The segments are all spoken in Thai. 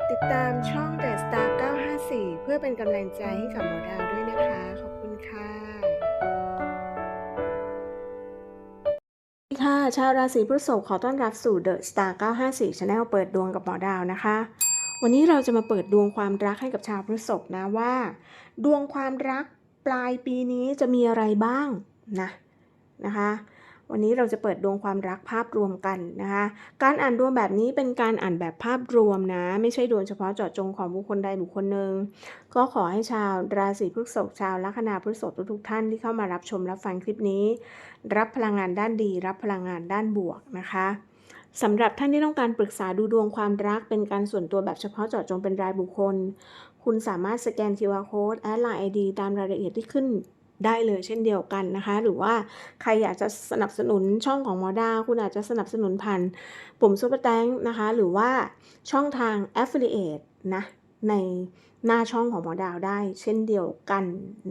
ดติดตามช่อง The Star 954 เพื่อเป็นกำลังใจให้กับหมอดาวด้วยนะคะ ขอบคุณค่ะค่ะ ชาวราศีพฤษภขอต้อนรับสู่ The Star 954 Channel เปิดดวงกับหมอดาวนะคะ วันนี้เราจะมาเปิดดวงความรักให้กับชาวพฤษภนะว่า ดวงความรักปลายปีนี้จะมีอะไรบ้างนะนะคะ วันนี้เราจะเปิดดวงความรักภาพรวมกันนะคะ การอ่านดวงแบบนี้เป็นการอ่านแบบภาพรวมนะ ไม่ใช่ดวงเฉพาะเจาะจงของบุคคลใดบุคคลหนึ่ง ก็ขอให้ชาวราศีพฤษภชาวลัคนาพฤษภทุกท่านที่เข้ามารับชมรับฟังคลิปนี้ รับพลังงานด้านดี รับพลังงานด้านบวกนะคะสำหรับท่านที่ต้องการปรึกษาดูดวงความรักเป็นการส่วนตัวแบบเฉพาะเจาะจงเป็นรายบุคคล คุณสามารถสแกน QR Code แอดไลน์ ID ตามรายละเอียดที่ขึ้น ได้เลยเช่นเดียวกันนะคะ หรือว่าใครอยากจะสนับสนุนช่องของหมอดาวคุณอาจจะสนับสนุนผ่านปุ่มซุปเปอร์แตงนะคะ หรือว่าช่องทาง Affiliate นะในหน้าช่องของหมอดาวได้เช่นเดียวกัน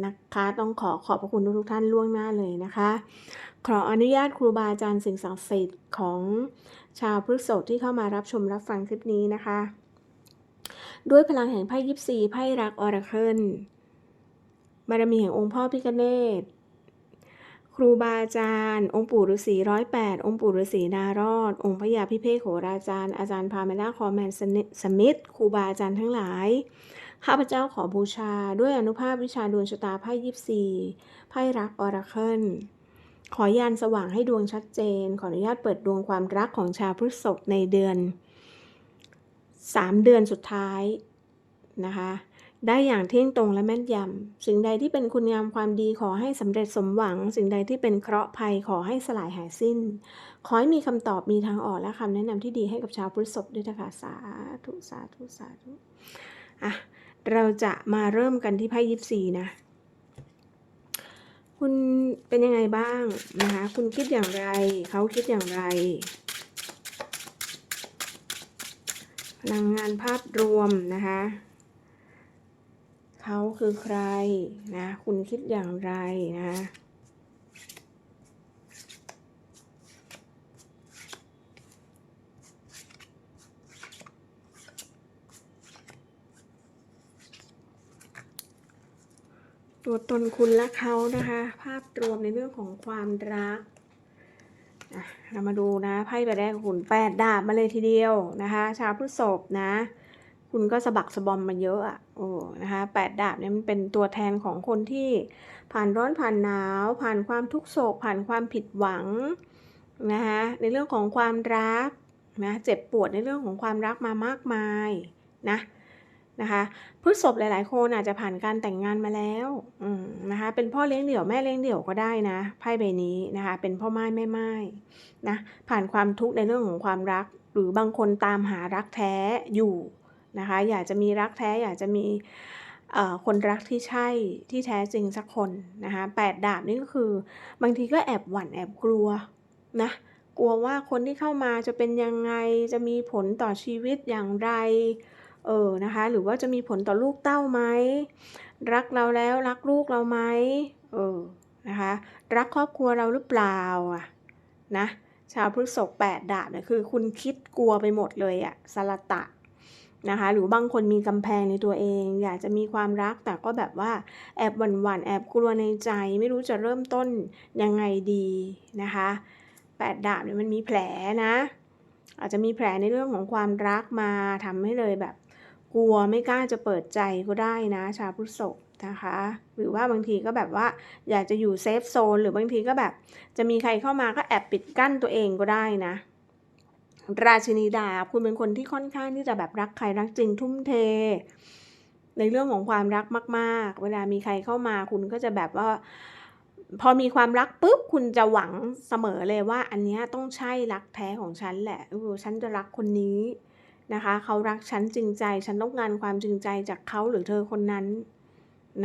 นะคะ ต้องขอขอบพระคุณทุกท่านล่วงหน้าเลยนะคะ ขออนุญาตครูบาอาจารย์สิ่งศักดิ์สิทธิ์ของชาวพฤษภที่เข้ามารับชมรับฟังคลิปนี้นะคะ ด้วยพลังแห่งไพ่ยิปซีไพ่รักออราเคิล บารมีแห่งองค์พ่อพิกเนตครูบาอาจารย์ องค์ปู่ฤาษีร้อยแปดองค์ปู่ฤาษีนารอด องค์พระยาพิเภกโหราจารย์ อาจารย์พาเมล่าคอแมนสมิธครูบาอาจารย์ทั้งหลาย ข้าพเจ้าขอบูชาด้วยอนุภาพวิชาดวงชะตาไพ่ยิปซีไพ่รักออราเคิลขอยานสว่างให้ดวงชัดเจน ขออนุญาตเปิดดวงความรักของชาวพฤษภในเดือน 3 เดือนสุดท้ายนะคะ ได้อย่างเที่ยงตรงและแม่นยำ สิ่งใดที่เป็นคุณงามความดีขอให้สำเร็จสมหวัง สิ่งใดที่เป็นเคราะห์ภัยขอให้สลายหายสิ้น ขอให้มีคำตอบมีทางออกและคำแนะนำที่ดีให้กับชาวพฤษภด้วยนะคะสาธุสาธุสาธุอะเราจะมาเริ่มกันที่ไพ่ยิปซีนะ คุณเป็นยังไงบ้างนะคะ คุณคิดอย่างไร เขาคิดอย่างไรพลังงานภาพรวมนะคะ เขาคือใครนะ คุณคิดอย่างไรนะตัวตนคุณและเขานะคะ ภาพรวมในเรื่องของความรักอะเรามาดูนะไพ่ใบแรกคุณแปดดาบมาเลยทีเดียวนะคะ ชาวพฤษภนะ คุณก็สะบักสะบอมมาเยอะอะโอ้นะคะแปดดาบเนี่ยมันเป็นตัวแทนของคนที่ผ่านร้อนผ่านหนาว ผ่านความทุกโศก ผ่านความผิดหวังนะคะในเรื่องของความรักนะเจ็บปวดในเรื่องของความรักมามากมายนะนะคะพฤษภหลาย ๆ คนอาจจะผ่านการแต่งงานมาแล้วนะคะเป็นพ่อเลี้ยงเดี่ยวแม่เลี้ยงเดี่ยวก็ได้นะไพ่ใบนี้นะคะเป็นพ่อไม้แม่ไม้นะผ่านความทุกข์ในเรื่องของความรัก หรือบางคนตามหารักแท้อยู่ นะคะ อยากจะมีรักแท้ อยากจะมีคนรักที่ใช่ที่แท้จริงสักคนนะคะแปดดาบนี่ก็คือบางทีก็แอบหวั่นแอบกลัวนะกลัวว่าคนที่เข้ามาจะเป็นยังไงจะมีผลต่อชีวิตอย่างไรเออนะคะหรือว่าจะมีผลต่อลูกเต้าไหมรักเราแล้วรักลูกเราไหมเออนะคะรักครอบครัวเราหรือเปล่าอะนะชาวพฤษภแปดดาบเนี่ยคือคุณคิดกลัวไปหมดเลยอะสลตะ นะคะ หรือบางคนมีกำแพงในตัวเอง อยากจะมีความรักแต่ก็แบบว่าแอบหวั่นหวั่นแอบกลัวในใจ ไม่รู้จะเริ่มต้นยังไงดีนะคะแปดดาบเนี่ยมันมีแผลนะ อาจจะมีแผลในเรื่องของความรักมาทำให้เลยแบบ กลัวไม่กล้าจะเปิดใจก็ได้นะ ชาวพฤษภนะคะ หรือว่าบางทีก็แบบว่าอยากจะอยู่เซฟโซนหรือบางทีก็แบบ จะมีใครเข้ามาก็แอบปิดกั้นตัวเองก็ได้นะ ราชินีดาบคุณเป็นคนที่ค่อนข้างที่จะแบบรักใครรักจริงทุ่มเท ในเรื่องของความรักมาก ๆ เวลามีใครเข้ามาคุณก็จะแบบว่า พอมีความรักปุ๊บคุณจะหวังเสมอเลยว่า อันนี้ต้องใช่รักแท้ของฉันแหละออฉันจะรักคนนี้นะคะ เขารักฉันจริงใจ ฉันต้องการความจริงใจจากเขาหรือเธอคนนั้น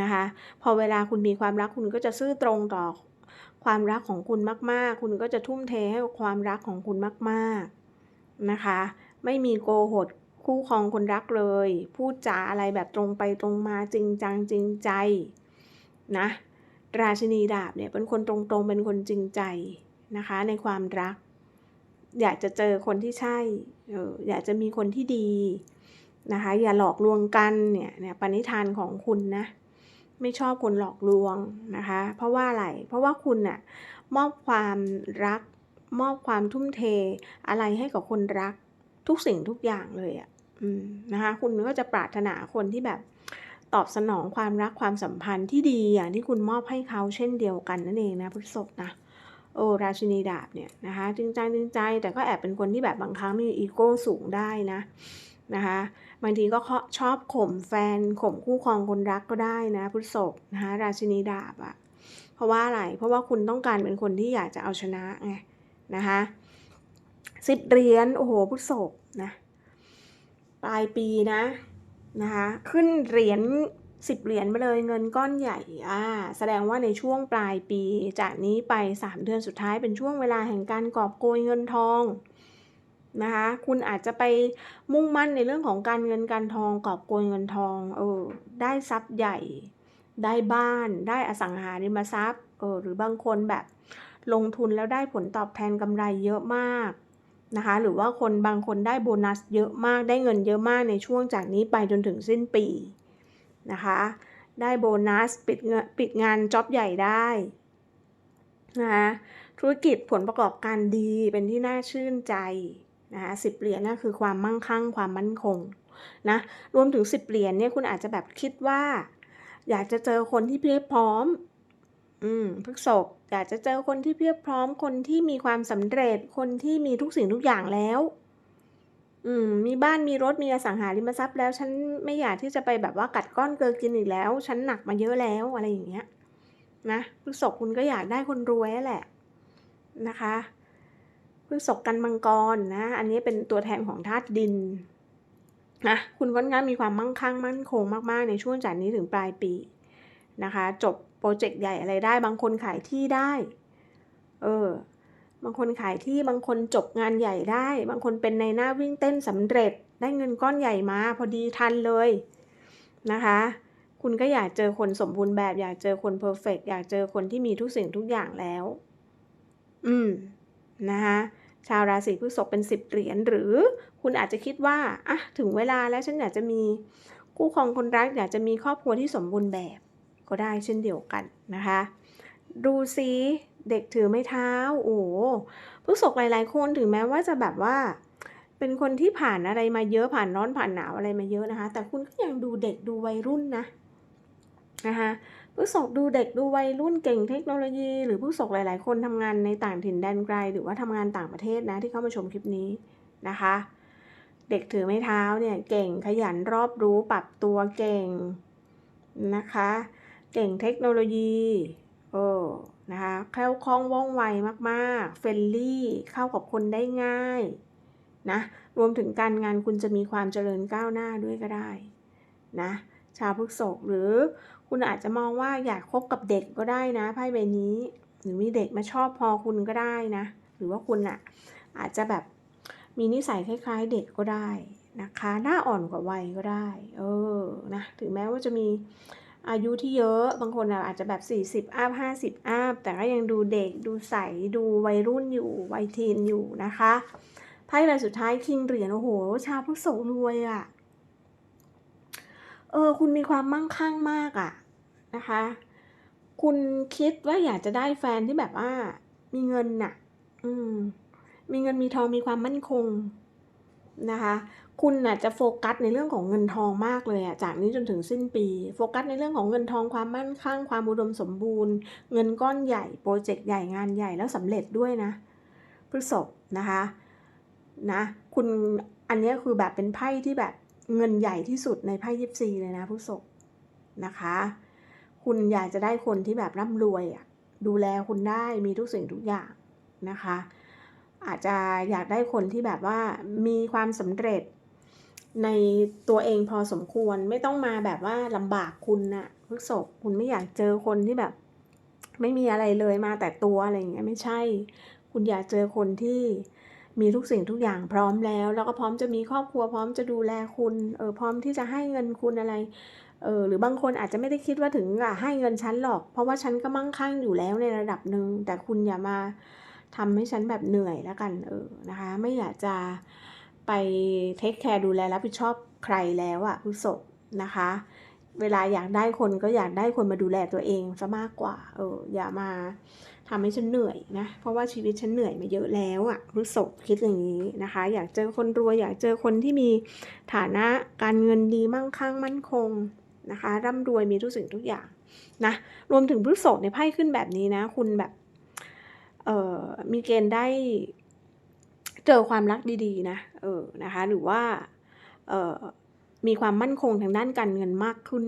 นะคะ พอเวลาคุณมีความรักคุณก็จะซื่อตรงต่อความรักของคุณมาก ๆ คุณก็จะทุ่มเทให้กับความรักของคุณมาก ๆ นะคะ ไม่มีโกหกคู่ครองคนรักเลย พูดจาอะไรแบบตรงไปตรงมาจริงจังจริงใจนะราชินีดาบเนี่ยเป็นคนตรงๆ เป็นคนจริงใจนะคะ ในความรัก อยากจะเจอคนที่ใช่เอออยากจะมีคนที่ดีนะคะ อย่าหลอกลวงกันเนี่ยเนี่ยปณิธานของคุณนะไม่ชอบคนหลอกลวงนะคะ เพราะว่าอะไร เพราะว่าคุณน่ะมอบความรัก มอบความทุ่มเทอะไรให้กับคนรักทุกสิ่งทุกอย่างเลยอะ่ะนะคะคุณก็จะปรารถนาคนที่แบบตอบสนองความรักความสัมพันธ์ที่ดีอย่างที่คุณมอบให้เขาเช่นเดียวกันนั่นเองนะพฤษภนะโอราชินีดาบเนี่ยนะคะจริงใจจริงใจแต่ก็แอบเป็นคนที่แบบบางครั้งมีอีโก้สูงได้นะนะคะบางทีก็ชอบข่มแฟนข่มคู่ครองคนรักก็ได้นะพฤษภนะคะราชินีดาบอะเพราะว่าอะไรเพราะว่าคุณต้องการเป็นคนที่อยากจะเอาชนะไง นะคะสิบเหรียญโอ้โหพฤษภนะปลายปีนะนะคะขึ้นเหรียญสิบเหรียญไปเลยเงินก้อนใหญ่อ่าแสดงว่าในช่วงปลายปีจากนี้ไปสามเดือนสุดท้ายเป็นช่วงเวลาแห่งการกอบโกยเงินทองนะคะคุณอาจจะไปมุ่งมั่นในเรื่องของการเงินการทองกอบโกยเงินทองเออได้ทรัพย์ใหญ่ ได้บ้านได้อสังหาริมทรัพย์เออหรือบางคนแบบ ลงทุนแล้วได้ผลตอบแทนกำไรเยอะมากนะคะหรือว่าคนบางคนได้โบนัสเยอะมากได้เงินเยอะมากในช่วงจากนี้ไปจนถึงสิ้นปีนะคะได้โบนัสปิดเงินปิดงานจ็อบใหญ่ได้นะคะธุรกิจผลประกอบการดีเป็นที่น่าชื่นใจนะคะสิบเหรียญนั่นคือความมั่งคั่งความมั่นคงนะรวมถึงสิบเหรียญเนี่ยคุณอาจจะแบบคิดว่า อยากจะเจอคนที่เพียบพร้อม อืมพฤกษบอยากจะเจอคนที่เพียบพร้อมคนที่มีความสำเร็จคนที่มีทุกสิ่งทุกอย่างแล้ว อืม มีบ้านมีรถมีอสังหาริมทรัพย์แล้ว ฉันไม่อยากที่จะไปแบบว่ากัดก้อนเกลือกินอีกแล้ว ฉันหนักมาเยอะแล้วอะไรอย่างเงี้ย นะพฤษภคุณก็อยากได้คนรวยแหละนะคะพฤษภกันมังกรนะ อันนี้เป็นตัวแทนของธาตุดินนะคุณค่อนข้างมีความมั่งคั่งมั่นคงมากๆ ในช่วงจากนี้ถึงปลายปีนะคะ จบ โปรเจกต์ใหญ่อะไรได้ บางคนขายที่ได้ เออ บางคนขายที่ บางคนจบงานใหญ่ได้ บางคนเป็นในหน้าวิ่งเต้นสำเร็จ ได้เงินก้อนใหญ่มา พอดีทันเลยนะคะ คุณก็อยากเจอคนสมบูรณ์แบบ อยากเจอคนเพอร์เฟกอยากเจอคนที่มีทุกสิ่งทุกอย่างแล้ว อืม นะคะชาวราศีพฤษภเป็นสิบเหรียญหรือคุณอาจจะคิดว่าอะถึงเวลาแล้วฉันอยากจะมีคู่ครองคนรักอยากจะมีครอบครัวที่สมบูรณ์แบบ ก็ได้เช่นเดียวกันนะคะ ดูซิเด็กถือไม้เท้า โอ้ผู้ศกหลาย ๆ คนถึงแม้ว่าจะแบบว่า เป็นคนที่ผ่านอะไรมาเยอะผ่านร้อนผ่านหนาวอะไรมาเยอะนะคะ แต่คุณก็ยังดูเด็กดูวัยรุ่นนะนะคะผู้ศกดูเด็กดูวัยรุ่นเก่งเทคโนโลยี หรือผู้ศกหลาย ๆ คนทำงานในต่างถิ่นแดนไกล หรือว่าทำงานต่างประเทศนะที่เข้ามาชมคลิปนี้นะคะ เด็กถือไม้เท้าเนี่ยเก่งขยันรอบรู้ปรับตัวเก่งนะคะ เก่งเทคโนโลยีโอ้นะคะแคล่วคล่องว่องไวมากๆ เฟรนลี่เข้ากับคนได้ง่ายนะรวมถึงการงานคุณจะมีความเจริญก้าวหน้าด้วยก็ได้นะชาวพฤกษกหรือคุณอาจจะมองว่าอยากคบกับเด็กก็ได้นะไพ่ใบนี้ หรือมีเด็กมาชอบพอคุณก็ได้นะ หรือว่าคุณอะอาจจะแบบมีนิสัยคล้าย ๆ เด็กก็ได้นะคะหน้าอ่อนกว่าวัยก็ได้ เออนะถึงแม้ว่าจะมี อายุที่เยอะบางคนอาจจะแบบ 40 อัพ 50 อัพ แต่ก็ยังดูเด็กดูใส ดูวัยรุ่นอยู่วัยทีนอยู่นะคะไพ่ใบสุดท้ายคิงเหรียญโอ้โห ชาวพุทธโสรวยอะ่ะ เออ คุณมีความมั่งคั่งมากอะ่ะนะคะ คุณคิดว่าอยากจะได้แฟนที่แบบว่า มีเงินน่ะ อืม มีเงินมีทองมีความมั่นคงนะคะ คุณน่ะจะโฟกัสในเรื่องของเงินทองมากเลยอะจากนี้จนถึงสิ้นปี โฟกัสในเรื่องของเงินทองความมั่นคงความอุดมสมบูรณ์ เงินก้อนใหญ่โปรเจกต์ใหญ่งานใหญ่แล้วสำเร็จด้วยนะพฤษภนะคะนะคุณอันนี้คือแบบเป็นไพ่ที่แบบเงินใหญ่ที่สุดในไพ่ยิปซีเลยนะพฤษภนะคะ คุณอยากจะได้คนที่แบบร่ำรวยอะดูแลคุณได้มีทุกสิ่งทุกอย่างนะคะ อาจจะอยากได้คนที่แบบว่ามีความสำเร็จ ในตัวเองพอสมควรไม่ต้องมาแบบว่าลำบากคุณนะพฤกษบคุณไม่อยากเจอคนที่แบบ ไม่มีอะไรเลยมาแต่ตัวอะไรอย่างเงี้ยไม่ใช่ คุณอยากเจอคนที่มีทุกสิ่งทุกอย่างพร้อมแล้ว แล้วก็พร้อมจะมีครอบครัวพร้อมจะดูแลคุณเออพร้อมที่จะให้เงินคุณอะไรเออหรือบางคนอาจจะไม่ได้คิดว่าถึงอะให้เงินฉันหรอก เพราะว่าฉันก็มั่งคั่งอยู่แล้วในระดับหนึ่งแต่คุณอย่ามาทำให้ฉันแบบเหนื่อยแล้วกันเออนะคะ ไม่อยากจะ ไปเทคแคร์ดูแลรับผิดชอบใครแล้วอะพฤษภนะคะ เวลาอยากได้คนก็อยากได้คนมาดูแลตัวเองซะมากกว่า เออ อย่ามาทำให้ฉันเหนื่อยนะ เพราะว่าชีวิตฉันเหนื่อยมาเยอะแล้วอะพฤษภคิดอย่างนี้นะคะ อยากเจอคนรวย อยากเจอคนที่มีฐานะการเงินดีมั่งคั่งมั่นคงนะคะ ร่ำรวยมีทุกสิ่งทุกอย่างนะ รวมถึงพฤษภในยไพ่ขึ้นแบบนี้นะ คุณแบบ เอ่อ มีเกณฑ์ได้ เจอความรักดีๆนะเออนะคะหรือว่าเออมีความมั่นคงทางด้านการเงินมากขึ้น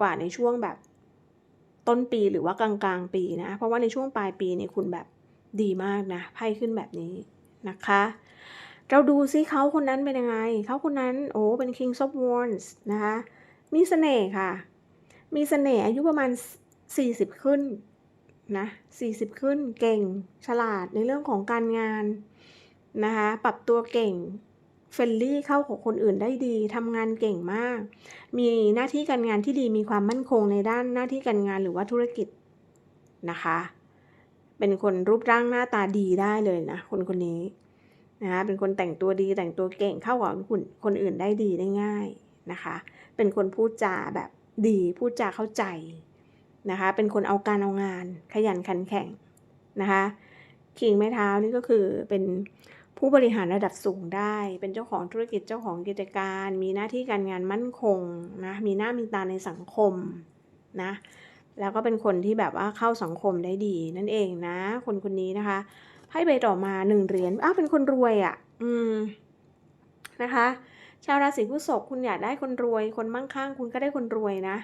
กว่าในช่วงแบบต้นปีหรือว่ากลางๆปีนะ เพราะว่าในช่วงปลายปีเนี่ยคุณแบบดีมากนะไพ่ขึ้นแบบนี้นะคะ เราดูซิเขาคนนั้นเป็นยังไง เขาคนนั้นโอ้เป็น King of Wands นะคะ มีเสน่ห์ค่ะ มีเสน่ห์อายุประมาณ 40 ขึ้นนะ40 ขึ้นเก่งฉลาดในเรื่องของการงาน นะคะปรับตัวเก่งเฟรนลี่เข้ากับคนอื่นได้ดีทำงานเก่งมาก มีหน้าที่การงานที่ดีมีความมั่นคงในด้านหน้าที่การงานหรือว่าธุรกิจนะคะ เป็นคนรูปร่างหน้าตาดีได้เลยนะ คนคนนี้นะคะเป็นคนแต่งตัวดีแต่งตัวเก่งเข้ากับคนคนอื่นได้ดีได้ง่ายนะคะ เป็นคนพูดจาแบบดีพูดจาเข้าใจนะคะ เป็นคนเอาการเอางานขยันขันแข็งนะคะคิงไม้เท้านี่ก็คือเป็น ผู้บริหารระดับสูงได้ เป็นเจ้าของธุรกิจเจ้าของกิจการ มีหน้าที่การงานมั่นคงนะมีหน้ามีตาในสังคมนะแล้วก็เป็นคนที่แบบว่าเข้าสังคมได้ดีนั่นเองนะ คนคนนี้นะคะไพ่ใบต่อมาหนึ่งเหรียญอ้าวเป็นคนรวยอะ่ะ อืมนะคะ ชาวราศีพฤษภคุณอยากได้คนรวย คนมั่งคั่งคุณก็ได้คนรวยนะ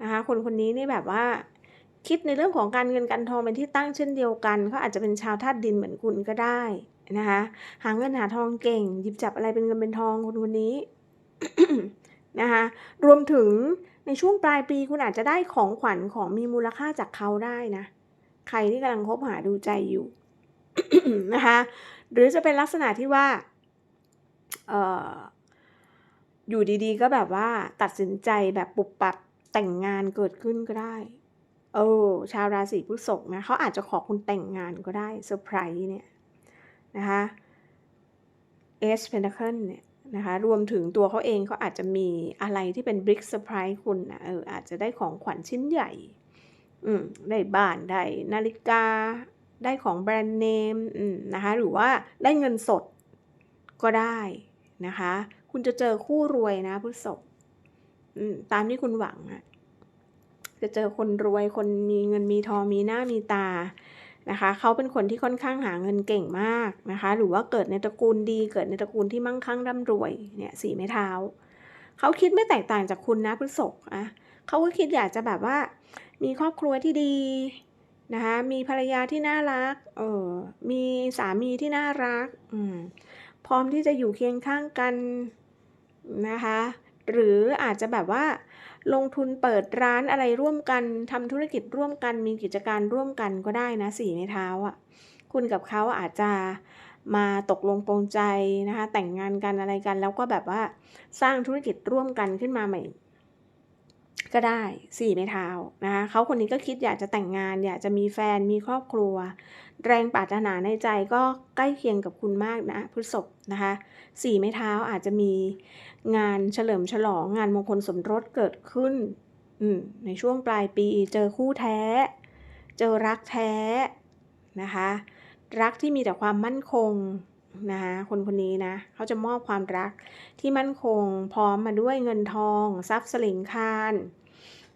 นะคะ คนคนนี้นี่แบบว่า คิดในเรื่องของการเงินการทองเป็นที่ตั้งเช่นเดียวกันเขาอาจจะเป็นชาวธาตุดินเหมือนคุณก็ได้ นะคะหาเงินหาทองเก่ง หยิบจับอะไรเป็นเงินเป็นทองคนคนนี้นะคะรวมถึงในช่วงปลายปีคุณอาจจะได้ของขวัญของมีมูลค่าจากเขาได้นะ ใครที่กำลังคบหาดูใจอยู่นะคะหรือจะเป็นลักษณะที่ว่าเอ่ออยู่ดีๆ ก็แบบว่าตัดสินใจแบบปุบปับแต่งงานเกิดขึ้นก็ได้เออชาวราศีพฤษภนะเขาอาจจะขอคุณแต่งงานก็ได้เซอร์ไพรส์เนี่ย นะคะเอสเพนท c เคิลเนี่ยนะคะรวมถึงตัวเขาเองเขาอาจจะมีอะไรที่เป็นบิ๊กเซอร์ไพรส์คุณนะเอออาจจะได้ของขวัญชิ้นใหญ่ อืมได้บ้าน ได้นาฬิกา ได้ของแบรนด์เนมอืมนะคะหรือว่าได้เงินสดก็ได้นะคะ คุณจะเจอคู่รวยนะพฤษภอืมตามที่คุณหวังอะจะเจอคนรวยคนมีเงินมีทองมีหน้ามีตา นะคะ เขาเป็นคนที่ค่อนข้างหาเงินเก่งมากนะคะ หรือว่าเกิดในตระกูลดี เกิดในตระกูลที่มั่งคั่งร่ำรวยเนี่ยสีไม้เท้า เขาคิดไม่แตกต่างจากคุณนะพฤษภอะเขาก็คิดอยากจะแบบว่า มีครอบครัวที่ดีนะคะ มีภรรยาที่น่ารัก เออมีสามีที่น่ารัก อืม พร้อมที่จะอยู่เคียงข้างกันนะคะ หรืออาจจะแบบว่า ลงทุนเปิดร้านอะไรร่วมกันทำธุรกิจร่วมกัน มีกิจการร่วมกันก็ได้นะสี่ในเท้าอะ่ะ คุณกับเขาอาจจะมาตกลงปรงใจนะคะ แต่งงานกันอะไรกัน แล้วก็แบบว่าสร้างธุรกิจร่วมกันขึ้นมาใหม่ ก็ได้สี่ในเท้านะคะเขาคนนี้ก็คิดอยากจะแต่งงาน อยากจะมีแฟนมีครอบครัว แรงปรารถนาในใจก็ใกล้เคียงกับคุณมากนะพฤษภนะคะสี่ไม้เท้าอาจจะมีงานเฉลิมฉลองงานมงคลสมรสเกิดขึ้นในช่วงปลายปีเจอคู่แท้ เจอรักแท้นะคะรักที่มีแต่ความมั่นคงนะคะคนคนนี้นะเขาจะมอบความรักที่มั่นคง พร้อมมาด้วยเงินทอง ทรัพย์สลิงคาร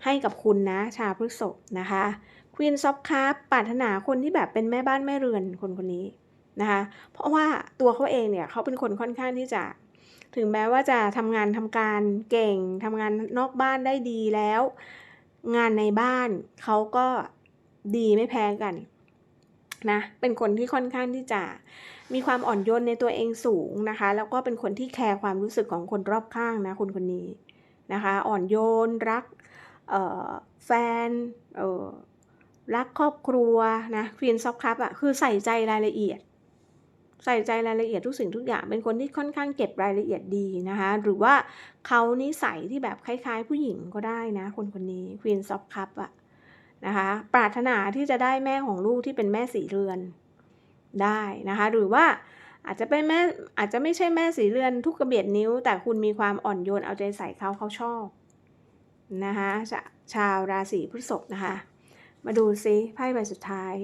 ให้กับคุณนะชาพฤกษภนะคะควีนซอฟคาร์ปรารถนาคนที่แบบเป็นแม่บ้านแม่เรือนคนคนนี้นะคะเพราะว่าตัวเขาเองเนี่ยเขาเป็นคนค่อนข้างที่จะ ถึงแม้ว่าจะทำงานทำการเก่งทำงานนอกบ้านได้ดีแล้ว งานในบ้านเขาก็ดีไม่แพ้กันนะเป็นคนที่ค่อนข้างที่จะมีความอ่อนโยนในตัวเองสูงนะคะ แล้วก็เป็นคนที่แคร์ความรู้สึกของคนรอบข้างนะคนคนนี้นะคะ อ่อนโยนรัก แฟนรักครอบครัวนะควีนซอฟคัพอะคือใส่ใจรายละเอียด ใส่ใจรายละเอียดทุกสิ่งทุกอย่างเป็นคนที่ค่อนข้างเก็บรายละเอียดดีนะคะ หรือว่าเขานิสัยที่แบบคล้ายๆ ผู้หญิงก็ได้นะคนคนนี้ควีนซอฟคัพอะนะคะปรารถนาที่จะได้แม่ของลูกที่เป็นแม่สีเรือนได้นะคะหรือว่าอาจจะเป็นแม่อาจจะไม่ใช่แม่สีเรือนทุกกระเบียดนิ้ว แต่คุณมีความอ่อนโยนเอาใจใส่เขาเขาชอบ นะคะชาชาวราศีพฤษภนะคะ มาดูซิไพ่ใบสุดท้าย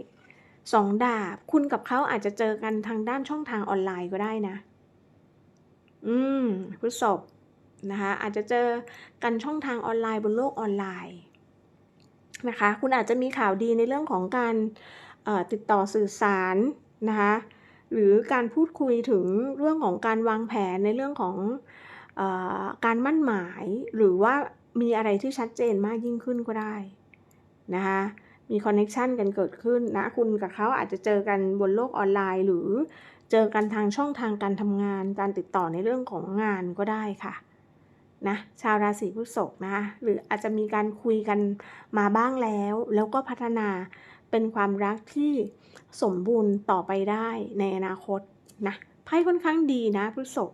สองดาบ คุณกับเขาอาจจะเจอกันทางด้านช่องทางออนไลน์ก็ได้นะ อืมพฤษภนะคะอาจจะเจอกันช่องทางออนไลน์บนโลกออนไลน์นะคะ คุณอาจจะมีข่าวดีในเรื่องของการติดต่อสื่อสารนะคะหรือการพูดคุยถึงเรื่องของการวางแผนในเรื่องของอการมั่นหมาย หรือว่า มีอะไรที่ชัดเจนมากยิ่งขึ้นก็ได้นะคะมีคอนเน็ชันกันเกิดขึ้นนะ คุณกับเขาอาจจะเจอกันบนโลกออนไลน์ หรือเจอกันทางช่องทางการทำงาน การติดต่อในเรื่องของงานก็ได้ค่ะนะชาวราศีพฤษภนะคะหรืออาจจะมีการคุยกันมาบ้างแล้ว แล้วก็พัฒนาเป็นความรักที่สมบูรณ์ต่อไปได้ในอนาคตนะไพ่ค่อนข้างดีนะพฤษภ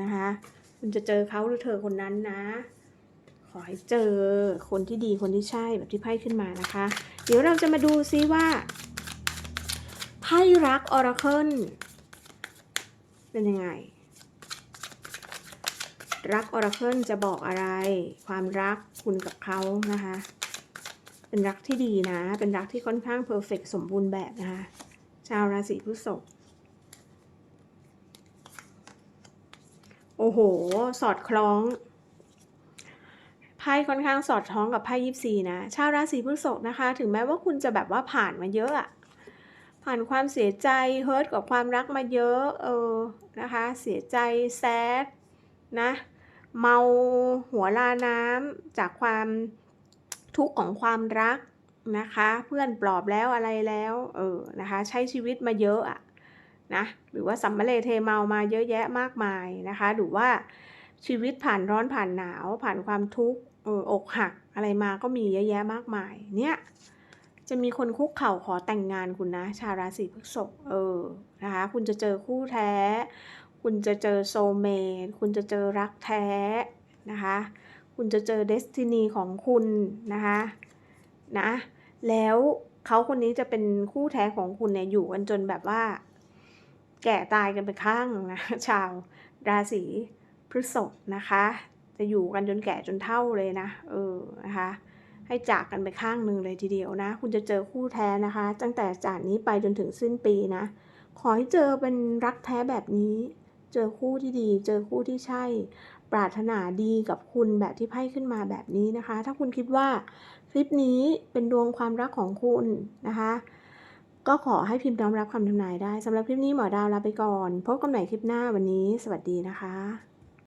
นะคะคุณจะเจอเขาหรือเธอคนนั้นนะ ขอให้เจอคนที่ดีคนที่ใช่แบบที่ไพ่ขึ้นมานะคะ เดี๋ยวเราจะมาดูซิว่าไพ่รักออราเคิลเป็นยังไง รักออราเคิลจะบอกอะไร ความรักคุณกับเขานะคะ เป็นรักที่ดีนะ เป็นรักที่ค่อนข้างเพอร์เฟกสมบูรณ์แบบนะคะ ชาวราศีพฤษภโอ้โห สอดคล้อง ไพ่ค่อนข้างสอดคล้องกับไพ่ยิปซีนะ ชาวราศีพฤษภนะคะ ถึงแม้ว่าคุณจะแบบว่าผ่านมาเยอะอะผ่านความเสียใจเฮิร์ตกับความรักมาเยอะเออนะคะ เสียใจแซดนะ เมาหัวลาน้ำจากความทุกข์ของความรักนะคะ เพื่อนปลอบแล้วอะไรแล้วเออนะคะ ใช้ชีวิตมาเยอะอะนะหรือว่าสัมมาเลเทเมามาเยอะแยะมากมายนะคะ หรือว่าชีวิตผ่านร้อนผ่านหนาวผ่านความทุกข์ เอออกหักอะไรมาก็มีเยอะแยะมากมาย เนี่ยจะมีคนคุกเข่าขอแต่งงานคุณนะ ชาวราศีพฤษภเออนะคะคุณจะเจอคู่แท้ คุณจะเจอโซเมตคุณจะเจอรักแท้นะคะคุณจะเจอเดสตินีของคุณนะคะนะแล้วเขาคนนี้จะเป็นคู่แท้ของคุณเนี่ยอยู่กันจนแบบว่า แก่ตายกันไปข้างนะชาวราศีพฤษภนะคะ จะอยู่กันจนแก่จนเท่าเลยนะ เออนะคะให้จากกันไปข้างหนึ่งเลยทีเดียวนะ คุณจะเจอคู่แท้นะคะ ตั้งแต่จากนี้ไปจนถึงสิ้นปีนะ ขอให้เจอเป็นรักแท้แบบนี้ เจอคู่ที่ดี เจอคู่ที่ใช่ ปรารถนาดีกับคุณแบบที่ไพ่ขึ้นมาแบบนี้นะคะ ถ้าคุณคิดว่าคลิปนี้เป็นดวงความรักของคุณนะคะ ก็ขอให้พิมพ์น้อมรับคำทำนายได้สำหรับคลิปนี้หมอดาวลาไปก่อน พบกันใหม่คลิปหน้าวันนี้ สวัสดีนะคะ